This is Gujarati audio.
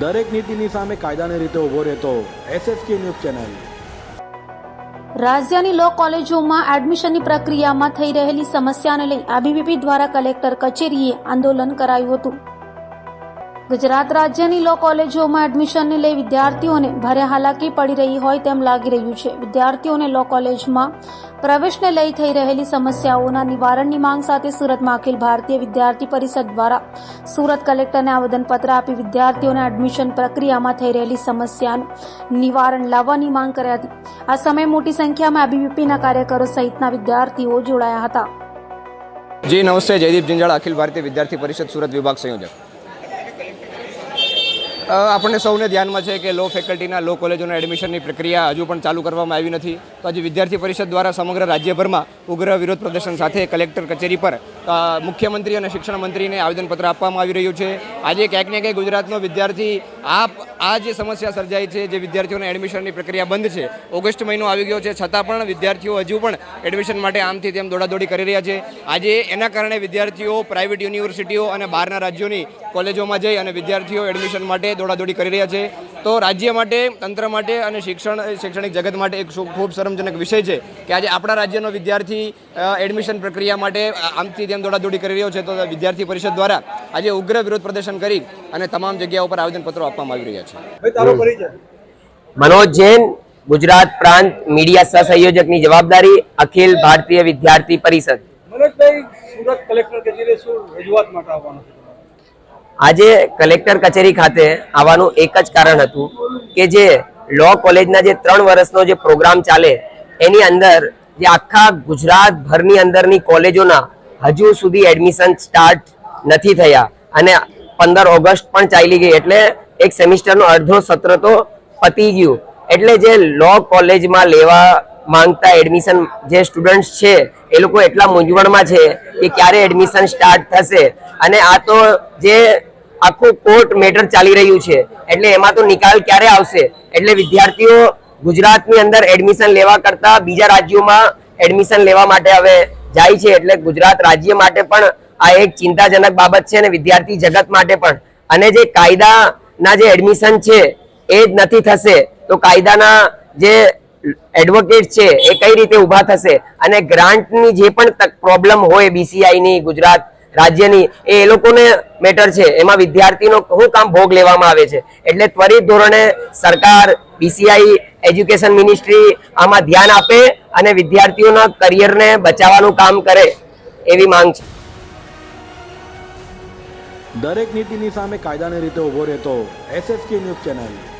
દરેક નીતિની સામે કાયદાની રીતે ઊભો રહેતો એસએસકે ન્યૂઝ ચેનલ. રાજ્યની લો કોલેજોમાં એડમિશનની પ્રક્રિયામાં થઈ રહેલી સમસ્યાને લઈ આબીવીપી દ્વારા કલેક્ટર કચેરીએ આંદોલન કરાયું હતું. ગુજરાત રાજ્યની લો કોલેજોમાં એડમિશનને લઈ વિદ્યાર્થીઓને ભારે હાલાકી પડી રહી હોય તેમ લાગી રહ્યું છે. વિદ્યાર્થીઓને લો કોલેજમાં પ્રવેશને લઈ થઈ રહેલી સમસ્યાઓના નિવારણની માંગ સાથે સુરતમાં અખિલ ભારતીય વિદ્યાર્થી પરિષદ દ્વારા સુરત કલેક્ટરને આવેદનપત્ર આપી વિદ્યાર્થીઓને એડમિશન પ્રક્રિયામાં થઈ રહેલી સમસ્યાનું નિવારણ લાવવાની માંગ કરી હતી. આ સમયે મોટી સંખ્યામાં એબીવીપીના કાર્યકરો સહિતના વિદ્યાર્થીઓ જોડાયા હતા. જી, નમસ્તે. જયદીપ જિંજાળ, અખિલ ભારતીય વિદ્યાર્થી પરિષદ, સુરત વિભાગ સંયોજક. આપણને સૌને ધ્યાનમાં છે કે લો ફેકલ્ટીના લો કોલેજોના એડમિશનની પ્રક્રિયા હજુ પણ ચાલુ કરવામાં આવી નથી. તો આજે વિદ્યાર્થી પરિષદ દ્વારા સમગ્ર રાજ્યભરમાં ઉગ્ર વિરોધ પ્રદર્શન સાથે કલેક્ટર કચેરી પર મુખ્યમંત્રી અને શિક્ષણ મંત્રીને આવેદનપત્ર આપવામાં આવી રહ્યું છે. આજે ક્યાંક ને ક્યાંક ગુજરાતનો વિદ્યાર્થી આ આ જે સમસ્યા સર્જાઈ છે, જે વિદ્યાર્થીઓને એડમિશનની પ્રક્રિયા બંધ છે, ઓગસ્ટ મહિનો આવી ગયો છે. છતાં પણ વિદ્યાર્થીઓ હજુ પણ એડમિશન માટે આમથી તેમ દોડાદોડી કરી રહ્યા છે. આજે એના કારણે વિદ્યાર્થીઓ પ્રાઇવેટ યુનિવર્સિટીઓ અને બહારના રાજ્યોની કોલેજોમાં જઈ અને વિદ્યાર્થીઓ એડમિશન માટે દોડાદોડી કરી રહ્યા છે. તો રાજ્ય માટે તંત્ર માટે અને શિક્ષણ શૈક્ષણિક જગત માટે એક ખૂબ શરમજનક વિષય છે કે આજે આપણા રાજ્યનો વિદ્યાર્થી એડમિશન પ્રક્રિયા માટે આમથી તેમ દોડાદોડી કરી રહ્યો છે તો વિદ્યાર્થી પરિષદ દ્વારા આજે ઉગ્ર વિરોધ પ્રદર્શન કરી અને તમામ જગ્યાઓ ઉપર આવેદનપત્રો આપવામાં આવી રહ્યા છે. મનોજ જૈન ગુજરાત પ્રાંત મીડિયા સહસંયોજકની જવાબદારી અખિલ ભારતીય વિદ્યાર્થી પરિષદ. મનોજભાઈ સુરત કલેક્ટર કચેરી શું રજૂઆત માટે આવવાનું છે? આજે કલેક્ટર કચેરી ખાતે આવવાનું એક જ કારણ હતું કે જે લો કોલેજના જે ત્રણ વર્ષનો જે પ્રોગ્રામ ચાલે, એની અંદર જે આખા ગુજરાત ભરની અંદરની કોલેજોના હજુ સુધી એડમિશન સ્ટાર્ટ નથી થયા અને પંદર ઓગસ્ટ પણ ચાલી ગઈ એટલે એક સેમિસ્ટરનો અડધો સત્ર તો પતી ગયું. એટલે જે લો કોલેજમાં લેવા માંગતા એડમિશન જે સ્ટુડન્ટ્સ છે, એ લોકો એટલા મૂંઝવણમાં છે કે ક્યારે એડમિશન સ્ટાર્ટ થશે? અને આ તો જે આખું કોર્ટ મેટર ચાલી રહ્યું છે, એટલે એમાં તો નિકાલ ક્યારે આવશે? એટલે વિદ્યાર્થીઓ ગુજરાતની અંદર એડમિશન લેવા કરતા બીજા રાજ્યોમાં એડમિશન લેવા માટે હવે જાય છે, એટલે ગુજરાત રાજ્ય માટે પણ આ એક ચિંતાજનક બાબત છે અને વિદ્યાર્થી જગત માટે પણ. અને જે કાયદાના જે એડમિશન છે, એ જ નથી થશે. તો કાયદાના જે એડવોકેટ છે, એ કઈ રીતે ઊભા થશે? અને ગ્રાન્ટની જે પણ પ્રોબ્લેમ હોય BCI ની, ગુજરાત રાજ્યની, એ લોકોને મેટર છે. એમાં વિદ્યાર્થીનો શું કામ ભોગ લેવામાં આવે છે? એટલે ત્વરિત ધોરણે સરકાર બીસીઆઈ એજ્યુકેશન મિનિસ્ટ્રી આમાં ધ્યાન આપે અને વિદ્યાર્થીઓના કરિયરને બચાવવાનું કામ કરે એવી માંગ છે. દરેક નીતિની સામે કાયદાની રીતે ઊભો રહેતો એસએસકે ન્યૂઝ ચેનલ